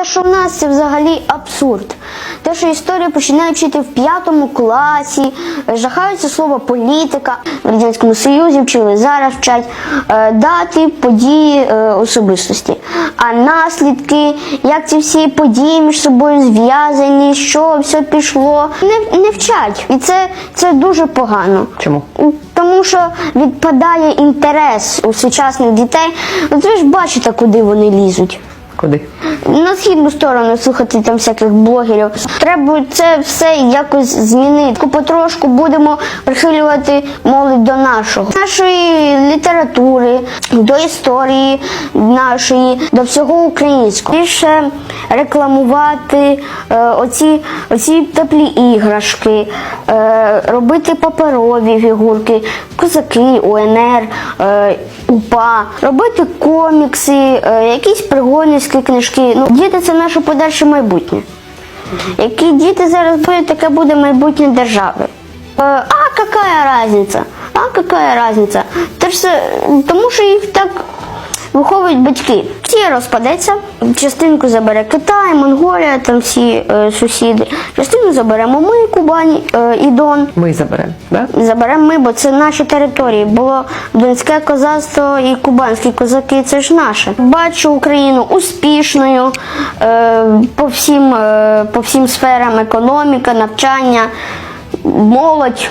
Те, що в нас це взагалі абсурд. Те, що історію починають вчити в п'ятому класі, е, жахаються слово політика. В Радянському Союзі вчили зараз вчать е, дати, події, е, особистості. А наслідки, як ці всі події між собою зв'язані, що все пішло, не, не вчать. І це, це дуже погано. Чому? Тому що відпадає інтерес у сучасних дітей. От ви ж бачите, куди вони лізуть. Куди? На східну сторону слухати там всяких блогерів. Треба це все якось змінити. Потрошку будемо прихилювати молодь до нашого, нашої літератури, до історії нашої, до всього українського. Більше рекламувати е, оці, оці теплі іграшки, е, робити паперові фігурки, козаки, УНР, е, УПА, робити комікси, е, якісь пригодницькі книжки. Ну, діти це наше подальше майбутнє. Які діти зараз будуть, таке буде майбутнє держави. Е, А яка разниця? А яка це, тому що їх так виховують батьки. Всі розпадеться, частинку забере Китай, Монголія, там всі е, сусіди. Частину заберемо ми, Кубань е, і Дон. Ми заберемо, да? Заберемо ми, бо це наші території. Було донське козацтво і кубанські козаки, це ж наше. Бачу Україну успішною е, по, всім, е, по всім сферам економіка, навчання, молодь.